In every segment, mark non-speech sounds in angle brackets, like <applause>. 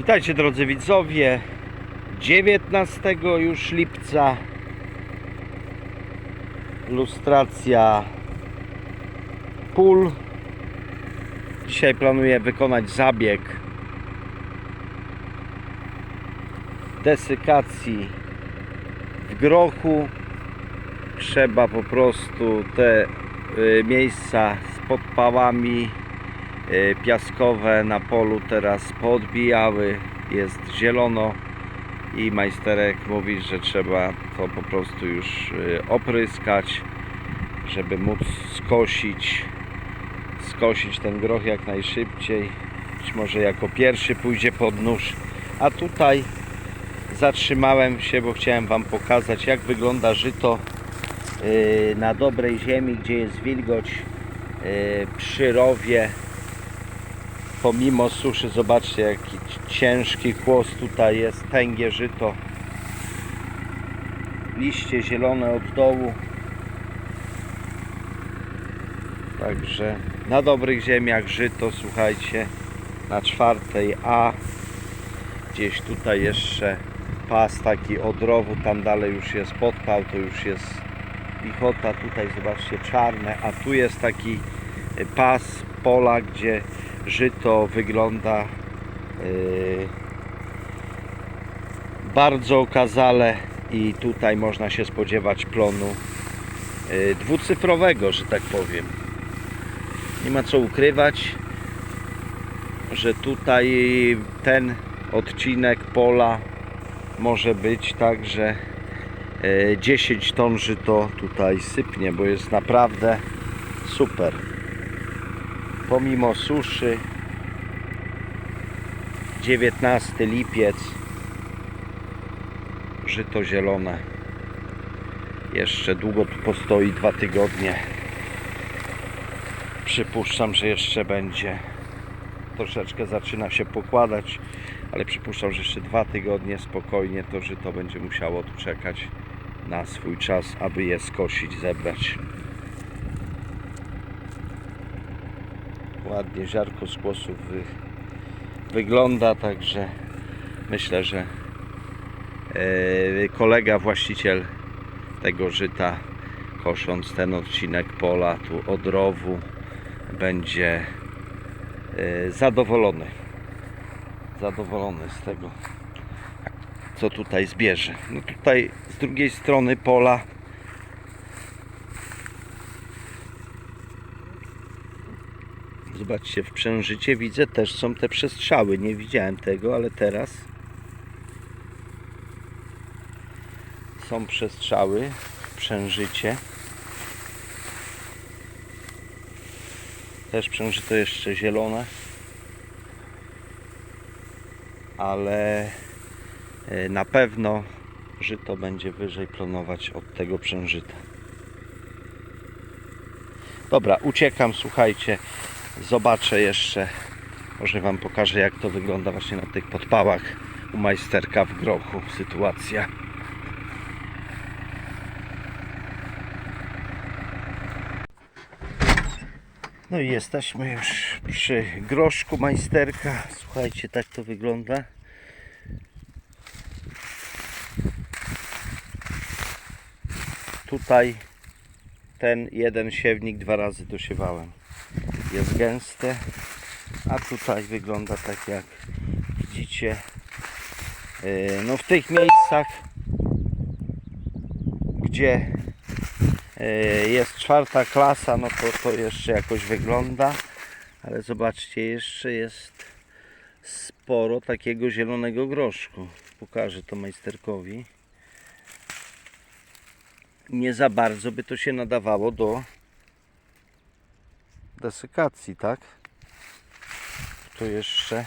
Witajcie drodzy widzowie. 19 już lipca. Lustracja pól. Dzisiaj planuję wykonać zabieg Desykacji w grochu. Trzeba po prostu te y, miejsca z podpałami piaskowe na polu teraz podbijały, jest zielono i majsterek mówi, że trzeba to po prostu już y, opryskać, żeby móc skosić skosić ten groch jak najszybciej. Być może jako pierwszy pójdzie pod nóż. A tutaj zatrzymałem się, bo chciałem Wam pokazać jak wygląda żyto y, na dobrej ziemi, gdzie jest wilgoć przy rowie pomimo suszy zobaczcie jaki ciężki kłos tutaj jest tęgie żyto. Liście zielone od dołu. Także na dobrych ziemiach żyto słuchajcie na czwartej A. Gdzieś tutaj jeszcze pas taki od rowu tam dalej już jest podpał to już jest pichota tutaj zobaczcie czarne. A tu jest taki pas pola gdzie żyto wygląda yy, bardzo okazale i tutaj można się spodziewać plonu yy, dwucyfrowego, że tak powiem. Nie ma co ukrywać, że tutaj ten odcinek pola może być tak, że yy, 10 ton żyto tutaj sypnie, bo jest naprawdę super pomimo suszy 19 lipiec żyto zielone. Jeszcze długo tu postoi dwa tygodnie. Przypuszczam, że jeszcze będzie. Troszeczkę zaczyna się pokładać ale przypuszczam, że jeszcze dwa tygodnie spokojnie to żyto będzie musiało tu czekać na swój czas, aby je skosić, zebrać ładnie ziarko z kłosów wy, wygląda, także myślę, że e, kolega właściciel tego żyta kosząc ten odcinek pola tu od rowu będzie e, zadowolony. Zadowolony z tego co tutaj zbierze. No tutaj z drugiej strony pola Zobaczcie, w przężycie widzę też są te przestrzały. Nie widziałem tego, ale teraz są przestrzały w przężycie. Też przężyto jeszcze zielone. Ale e, na pewno żyto będzie wyżej plonować od tego przężyta. Dobra, uciekam, słuchajcie zobaczę jeszcze. Może Wam pokażę jak to wygląda właśnie na tych podpałach u majsterka w grochu. Sytuacja. No i jesteśmy już przy groszku majsterka. Słuchajcie tak to wygląda. Tutaj ten jeden siewnik dwa razy dosiewałem jest gęste a tutaj wygląda tak jak widzicie. Yy, no w tych miejscach gdzie yy, jest czwarta klasa no to to jeszcze jakoś wygląda. Ale zobaczcie jeszcze jest sporo takiego zielonego groszku. Pokażę to majsterkowi. Nie za bardzo by to się nadawało do desykacji, tak? To jeszcze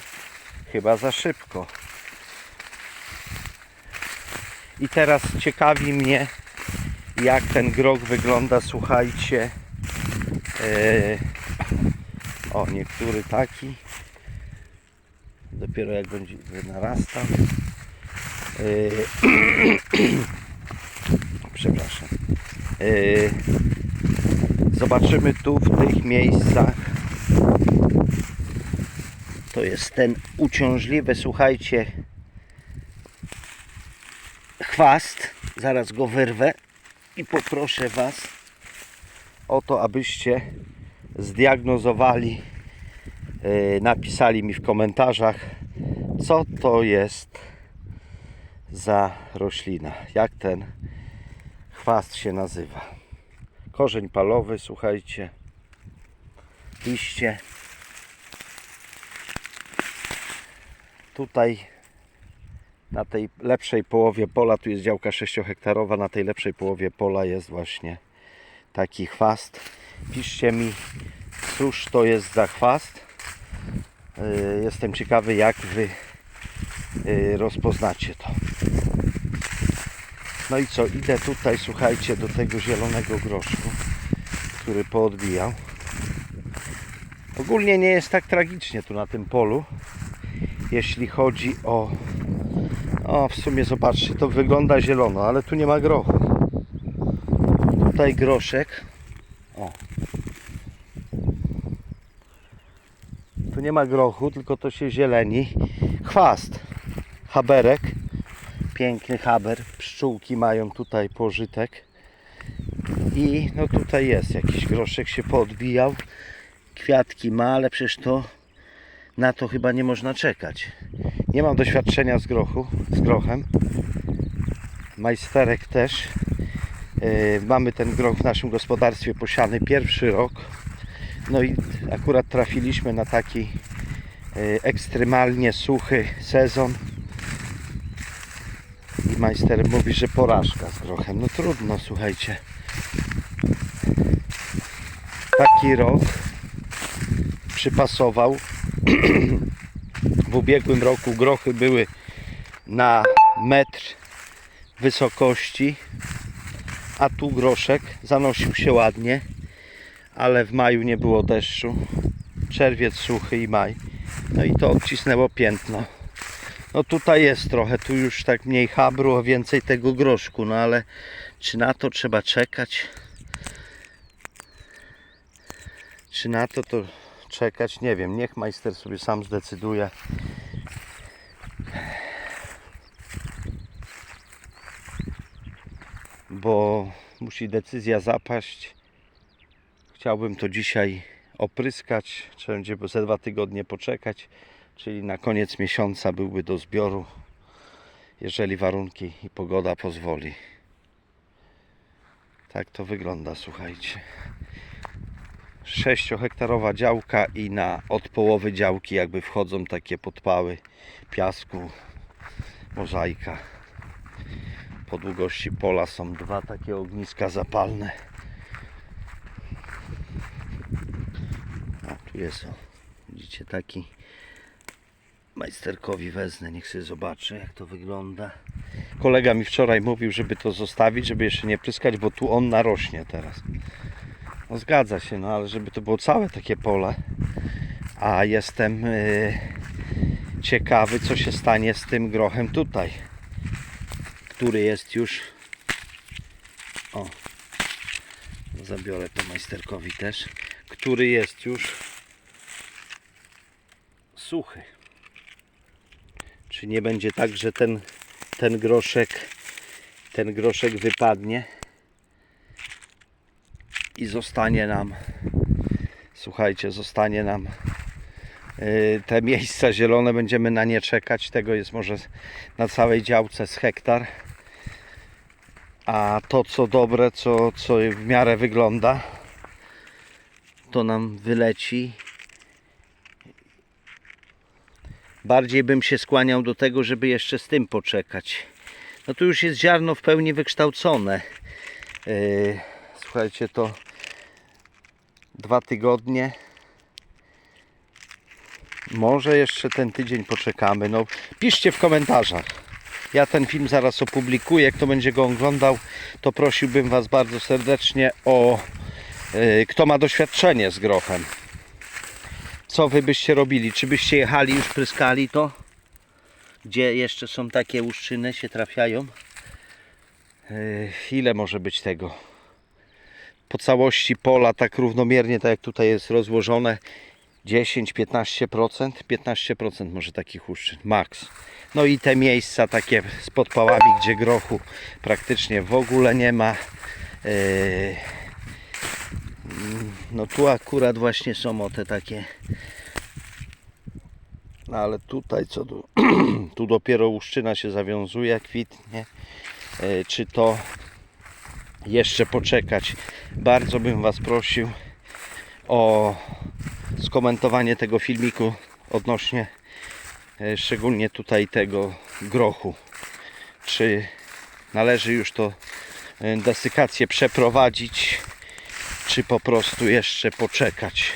chyba za szybko. I teraz ciekawi mnie, jak ten grog wygląda, słuchajcie. Yy, o, niektóry taki. Dopiero jak będzie narastał. Yy, <clears throat> przepraszam. Yy, zobaczymy tu w tych miejscach To jest ten uciążliwy, słuchajcie, chwast. Zaraz go wyrwę i poproszę Was o to, abyście zdiagnozowali, yy, napisali mi w komentarzach, co to jest za roślina, jak ten chwast się nazywa. Korzeń palowy, słuchajcie, liście. Tutaj na tej lepszej połowie pola, tu jest działka 6-hektarowa, na tej lepszej połowie pola jest właśnie taki chwast. Piszcie mi, cóż to jest za chwast. Yy, Jestem ciekawy, jak Wy yy, rozpoznacie to. No i co, idę tutaj, słuchajcie, do tego zielonego groszku, który poodbijał. Ogólnie nie jest tak tragicznie tu na tym polu, jeśli chodzi o... O, w sumie zobaczcie, to wygląda zielono, ale tu nie ma grochu. Tutaj groszek. O. Tu nie ma grochu, tylko to się zieleni. Chwast. Haberek. Piękny haber. Pszczółki mają tutaj pożytek. I no tutaj jest jakiś groszek się poodbijał. Kwiatki ma, ale przecież to na to chyba nie można czekać. Nie mam doświadczenia z grochu, z grochem. Majsterek też. Yy, mamy ten groch w naszym gospodarstwie posiany pierwszy rok. No i akurat trafiliśmy na taki yy, ekstremalnie suchy sezon. I majster mówi, że porażka z grochem. No trudno, słuchajcie. Taki rok przypasował. <clears throat> w ubiegłym roku grochy były na metr wysokości, a tu groszek zanosił się ładnie, ale w maju nie było deszczu. Czerwiec suchy i maj. No i to odcisnęło piętno. No tutaj jest trochę, tu już tak mniej habru, a więcej tego groszku, no ale czy na to trzeba czekać? Czy na to to czekać? Nie wiem, niech majster sobie sam zdecyduje. Bo musi decyzja zapaść. Chciałbym to dzisiaj opryskać, trzeba będzie ze dwa tygodnie poczekać, czyli na koniec miesiąca byłby do zbioru, jeżeli warunki i pogoda pozwoli. Tak to wygląda, słuchajcie. 6-hektarowa działka i na od połowy działki jakby wchodzą takie podpały piasku, mozaika. Po długości pola są dwa takie ogniska zapalne. A tu jest, o, widzicie taki majsterkowi wezmę, niech sobie zobaczy jak to wygląda. Kolega mi wczoraj mówił, żeby to zostawić, żeby jeszcze nie pryskać, bo tu on narośnie teraz. No zgadza się, no ale żeby to było całe takie pole. A jestem yy, ciekawy, co się stanie z tym grochem tutaj, który jest już. O, zabiorę to majsterkowi też, który jest już suchy. Czy nie będzie tak, że ten, ten groszek, ten groszek wypadnie? i zostanie nam słuchajcie, zostanie nam yy, te miejsca zielone, będziemy na nie czekać. Tego jest może na całej działce z hektar. A to co dobre, co, co w miarę wygląda, to nam wyleci. Bardziej bym się skłaniał do tego, żeby jeszcze z tym poczekać. No tu już jest ziarno w pełni wykształcone. Yy, słuchajcie, to dwa tygodnie. Może jeszcze ten tydzień poczekamy. No, piszcie w komentarzach. Ja ten film zaraz opublikuję. Kto będzie go oglądał, to prosiłbym Was bardzo serdecznie o yy, kto ma doświadczenie z grochem. Co Wy byście robili? Czy byście jechali, już pryskali to? Gdzie jeszcze są takie łuszczyny, się trafiają? Yy, ile może być tego? po całości pola tak równomiernie, tak jak tutaj jest rozłożone, 10-15%, 15% może takich uszczyn, max. No i te miejsca takie z podpałami, gdzie grochu praktycznie w ogóle nie ma. Yy, no tu akurat właśnie są te takie. No ale tutaj co <clears throat> tu? dopiero łuszczyna się zawiązuje, kwitnie. Yy, czy to jeszcze poczekać? Bardzo bym Was prosił o skomentowanie tego filmiku odnośnie e, szczególnie tutaj tego grochu. Czy należy już to e, desykację przeprowadzić, czy po prostu jeszcze poczekać.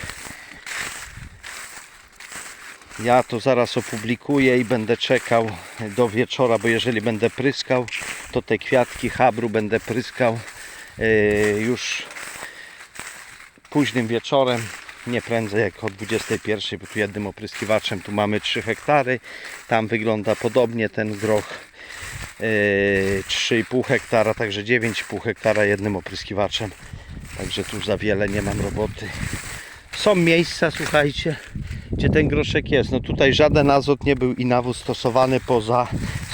Ja to zaraz opublikuję i będę czekał do wieczora, bo jeżeli będę pryskał, to te kwiatki habru będę pryskał e, już późnym wieczorem, nie prędzej jak o 21, bo tu jednym opryskiwaczem tu mamy 3 hektary, tam wygląda podobnie ten groch yy, 3,5 hektara, także 9,5 hektara jednym opryskiwaczem, także tu za wiele nie mam roboty. Są miejsca, słuchajcie, gdzie ten groszek jest. No tutaj żaden azot nie był i nawóz stosowany poza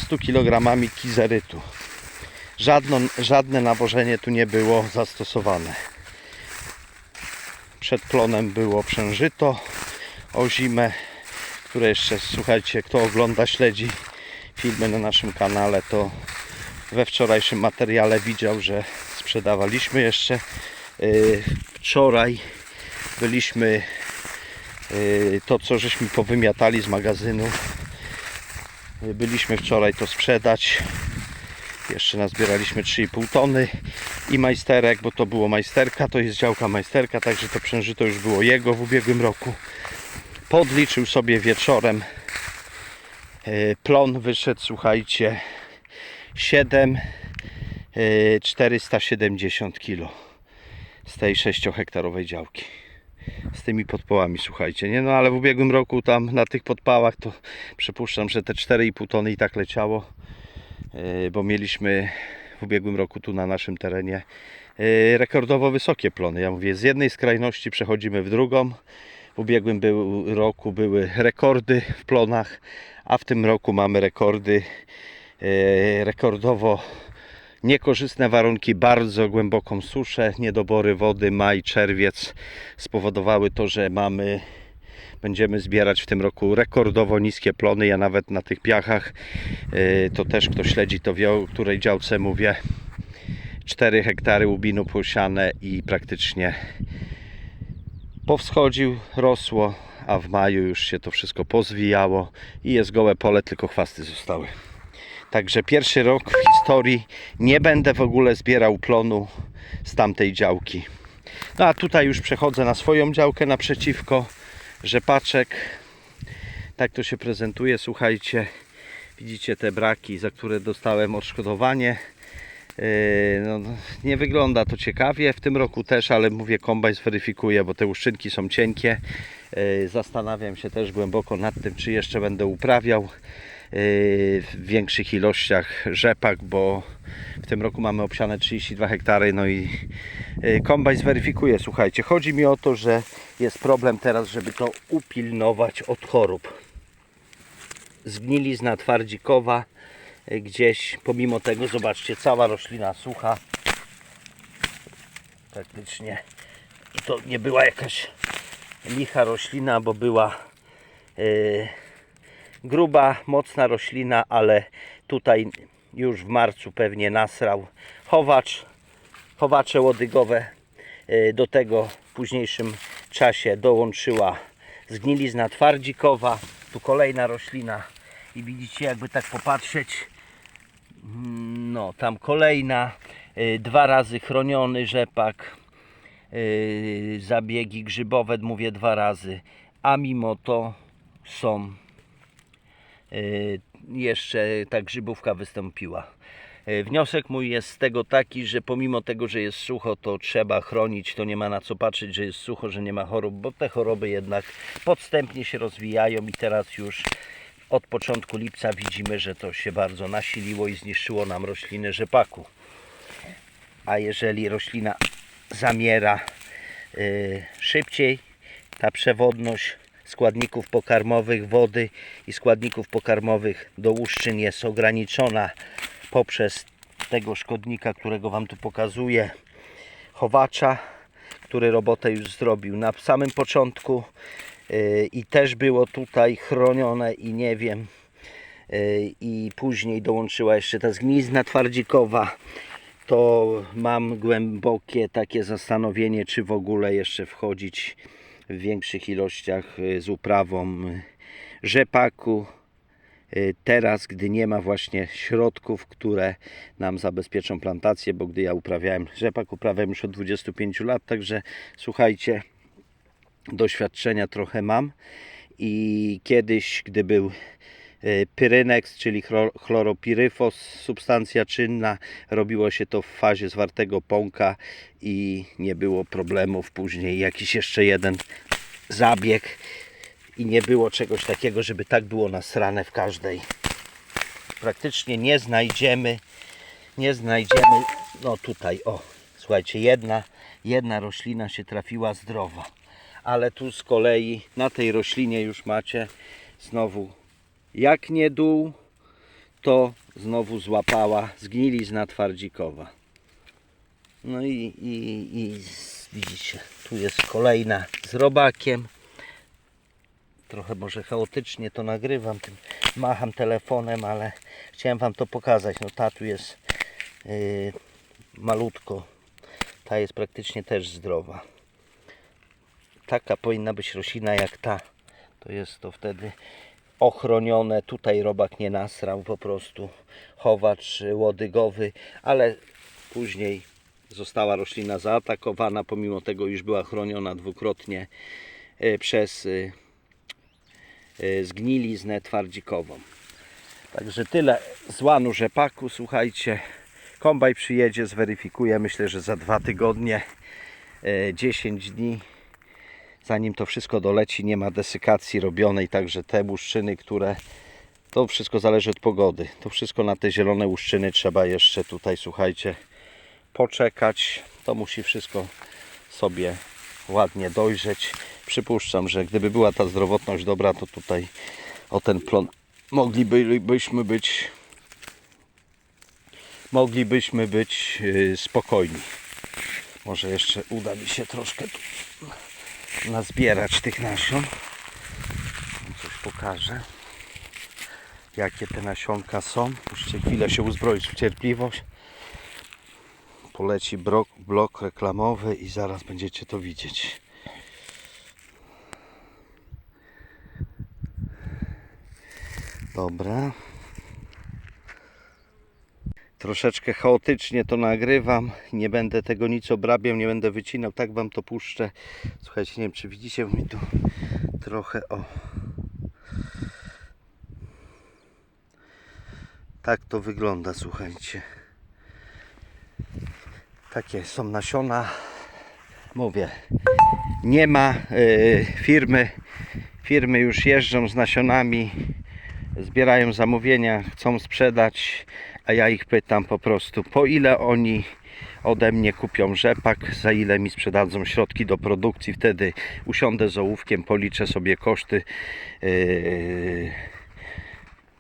100 kg kizerytu. Żadno, żadne nawożenie tu nie było zastosowane przed plonem było przężyto o zimę, które jeszcze, słuchajcie, kto ogląda, śledzi filmy na naszym kanale, to we wczorajszym materiale widział, że sprzedawaliśmy jeszcze. Yy, Wczoraj byliśmy yy, to, co żeśmy powymiatali z magazynu. Yy, Byliśmy wczoraj to sprzedać. Jeszcze nazbieraliśmy 3,5 tony i majsterek, bo to było majsterka, to jest działka majsterka, także to przężyto już było jego w ubiegłym roku. Podliczył sobie wieczorem. e, Plon wyszedł, słuchajcie, 7 e, 470 kg z tej 6 hektarowej działki. Z tymi podpałami, słuchajcie, nie? No ale w ubiegłym roku tam na tych podpałach to przypuszczam, że te 4,5 tony i tak leciało e, bo mieliśmy w ubiegłym roku tu na naszym terenie e, rekordowo wysokie plony. Ja mówię, z jednej skrajności przechodzimy w drugą. W ubiegłym był, roku były rekordy w plonach, a w tym roku mamy rekordy e, rekordowo niekorzystne warunki, bardzo głęboką suszę, niedobory wody, maj, czerwiec spowodowały to, że mamy będziemy zbierać w tym roku rekordowo niskie plony. Ja nawet na tych piachach, yy, to też kto śledzi, to wie o której działce mówię. 4 hektary łubinu posiane i praktycznie powschodził, rosło, a w maju już się to wszystko pozwijało i jest gołe pole, tylko chwasty zostały. Także pierwszy rok w historii nie będę w ogóle zbierał plonu z tamtej działki. No a tutaj już przechodzę na swoją działkę naprzeciwko rzepaczek. Tak to się prezentuje. Słuchajcie, widzicie te braki, za które dostałem odszkodowanie. Yy, No, nie wygląda to ciekawie w tym roku też, ale mówię, kombajn zweryfikuje, bo te łuszczynki są cienkie. Yy, Zastanawiam się też głęboko nad tym, czy jeszcze będę uprawiał w większych ilościach rzepak, bo w tym roku mamy obsiane 32 hektary, no i yy, kombajn zweryfikuje. Słuchajcie, chodzi mi o to, że jest problem teraz, żeby to upilnować od chorób. Zgnilizna twardzikowa y, gdzieś, pomimo tego, zobaczcie, cała roślina sucha. Praktycznie i to nie była jakaś licha roślina, bo była y, gruba, mocna roślina, ale tutaj już w marcu pewnie nasrał chowacz, chowacze łodygowe. Y, Do tego w późniejszym czasie dołączyła zgnilizna twardzikowa. Tu kolejna roślina i widzicie jakby tak popatrzeć mm, no tam kolejna y, dwa razy chroniony rzepak y, zabiegi grzybowe mówię dwa razy a mimo to są jeszcze ta grzybówka wystąpiła Y, Wniosek mój jest z tego taki, że pomimo tego, że jest sucho, to trzeba chronić, to nie ma na co patrzeć, że jest sucho, że nie ma chorób, bo te choroby jednak podstępnie się rozwijają i teraz już od początku lipca widzimy, że to się bardzo nasiliło i zniszczyło nam rośliny rzepaku. A jeżeli roślina zamiera y, szybciej, ta przewodność składników pokarmowych, wody i składników pokarmowych do łuszczyn jest ograniczona poprzez tego szkodnika, którego Wam tu pokazuję, chowacza, który robotę już zrobił na samym początku yy, i też było tutaj chronione i nie wiem yy, i później dołączyła jeszcze ta zgnizna twardzikowa to mam głębokie takie zastanowienie, czy w ogóle jeszcze wchodzić w większych ilościach y, z uprawą rzepaku. Y, Teraz, gdy nie ma właśnie środków, które nam zabezpieczą plantację, bo gdy ja uprawiałem rzepak, uprawiam już od 25 lat, także słuchajcie, doświadczenia trochę mam i kiedyś, gdy był Pyrenex, czyli chlo- chloropiryfos, substancja czynna, robiło się to w fazie zwartego pąka i nie było problemów. Później jakiś jeszcze jeden zabieg i nie było czegoś takiego, żeby tak było nasrane w każdej. Praktycznie nie znajdziemy, nie znajdziemy, no tutaj, o, słuchajcie, jedna, jedna roślina się trafiła zdrowa ale tu z kolei na tej roślinie już macie znowu jak nie dół to znowu złapała zgnilizna twardzikowa. No i, i, i widzicie tu jest kolejna z robakiem. Trochę może chaotycznie to nagrywam tym macham telefonem ale chciałem wam to pokazać. No ta tu jest yy, malutko. Ta jest praktycznie też zdrowa. Taka powinna być roślina jak ta. To jest to wtedy ochronione. Tutaj robak nie nasrał po prostu. Chowacz łodygowy, ale później została roślina zaatakowana, pomimo tego już była chroniona dwukrotnie y, przez y, y, zgniliznę twardzikową. Także tyle z łanu rzepaku. Słuchajcie, kombaj przyjedzie, zweryfikuje. Myślę, że za dwa tygodnie, y, 10 dni zanim to wszystko doleci, nie ma desykacji robionej, także te łuszczyny, które to wszystko zależy od pogody. To wszystko na te zielone łuszczyny trzeba jeszcze tutaj, słuchajcie, poczekać. To musi wszystko sobie ładnie dojrzeć. Przypuszczam, że gdyby była ta zdrowotność dobra, to tutaj o ten plon moglibyśmy być moglibyśmy być yy, spokojni. Może jeszcze uda mi się troszkę tu nazbierać tych nasion. Coś pokażę. Jakie te nasionka są. Musicie chwilę się uzbroić w cierpliwość. Poleci blok, blok reklamowy i zaraz będziecie to widzieć. Dobra. Troszeczkę chaotycznie to nagrywam. Nie będę tego nic obrabiał, nie będę wycinał. Tak wam to puszczę. Słuchajcie, nie wiem czy widzicie, mi tu trochę o. Tak to wygląda, słuchajcie. Takie są nasiona. Mówię, nie ma y, firmy. Firmy już jeżdżą z nasionami, zbierają zamówienia, chcą sprzedać, a ja ich pytam po prostu, po ile oni ode mnie kupią rzepak, za ile mi sprzedadzą środki do produkcji. Wtedy usiądę z ołówkiem, policzę sobie koszty. Yy,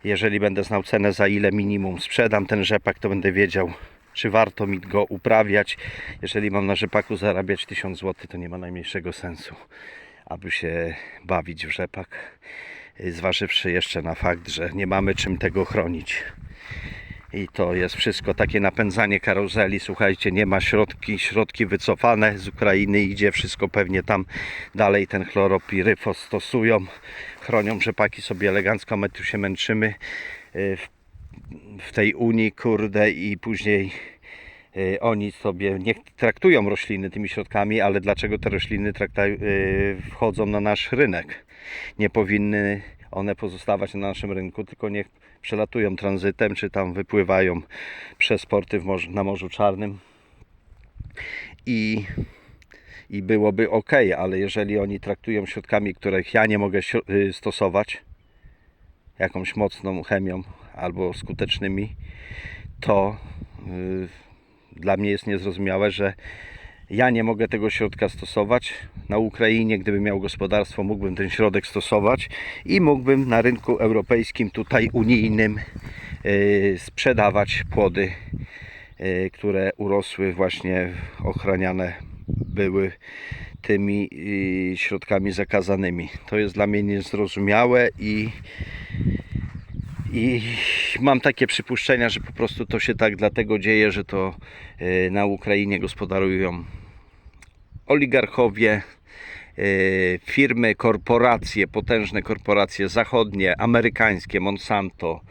jeżeli będę znał cenę, za ile minimum sprzedam ten rzepak, to będę wiedział, czy warto mi go uprawiać. Jeżeli mam na rzepaku zarabiać 1000 zł, to nie ma najmniejszego sensu, aby się bawić w rzepak. Yy, Zważywszy jeszcze na fakt, że nie mamy czym tego chronić. I to jest wszystko takie napędzanie karuzeli. Słuchajcie, nie ma środki, środki wycofane z Ukrainy. Idzie wszystko pewnie tam dalej. Ten chloropiryfos stosują. Chronią rzepaki sobie elegancko. My tu się męczymy y, w, tej Unii, kurde, i później y, oni sobie nie traktują rośliny tymi środkami, ale dlaczego te rośliny y, wchodzą na nasz rynek? Nie powinny one pozostawać na naszym rynku, tylko niech przelatują tranzytem, czy tam wypływają przez porty morzu, na Morzu Czarnym. I, I byłoby ok, ale jeżeli oni traktują środkami, których ja nie mogę y, stosować, jakąś mocną chemią albo skutecznymi, to y, dla mnie jest niezrozumiałe, że Ja nie mogę tego środka stosować. Na Ukrainie, gdybym miał gospodarstwo, mógłbym ten środek stosować i mógłbym na rynku europejskim, tutaj unijnym, yy, sprzedawać płody, yy, które urosły, właśnie ochraniane były tymi yy, środkami zakazanymi. To jest dla mnie niezrozumiałe i i mam takie przypuszczenia, że po prostu to się tak dlatego dzieje, że to na Ukrainie gospodarują oligarchowie, e, firmy, korporacje, potężne korporacje zachodnie, amerykańskie, Monsanto,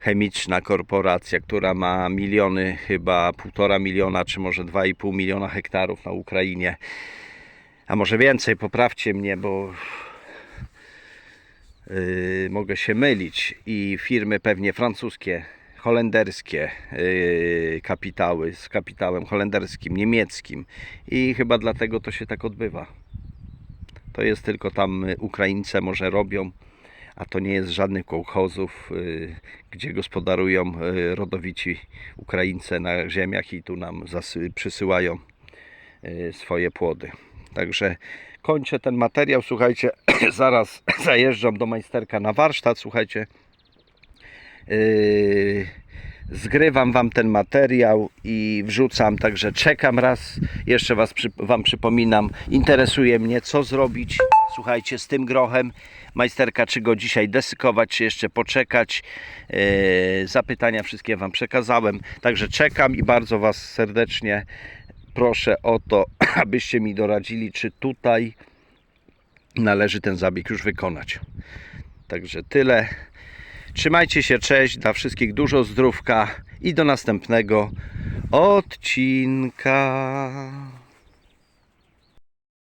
chemiczna korporacja, która ma miliony, chyba półtora miliona, czy może 2,5 miliona hektarów na Ukrainie. A może więcej, poprawcie mnie, bo Yy, mogę się mylić i firmy pewnie francuskie, holenderskie yy, kapitały z kapitałem holenderskim, niemieckim i chyba dlatego to się tak odbywa. To jest tylko tam y, Ukraińcy może robią, a to nie jest żadnych kołchozów, yy, gdzie gospodarują yy, rodowici Ukraińcy na ziemiach i tu nam przysyłają swoje płody. Także kończę ten materiał. Słuchajcie, <clears throat> zaraz zajeżdżam do majsterka na warsztat. Słuchajcie, yy, zgrywam Wam ten materiał i wrzucam. Także czekam raz. Jeszcze was, Wam przypominam, interesuje mnie, co zrobić. Słuchajcie, z tym grochem majsterka, czy go dzisiaj desykować, czy jeszcze poczekać. Yy, zapytania wszystkie Wam przekazałem. Także czekam i bardzo Was serdecznie proszę o to, <clears throat> abyście mi doradzili, czy tutaj należy ten zabieg już wykonać. Także tyle. Trzymajcie się, cześć, dla wszystkich dużo zdrówka i do następnego odcinka.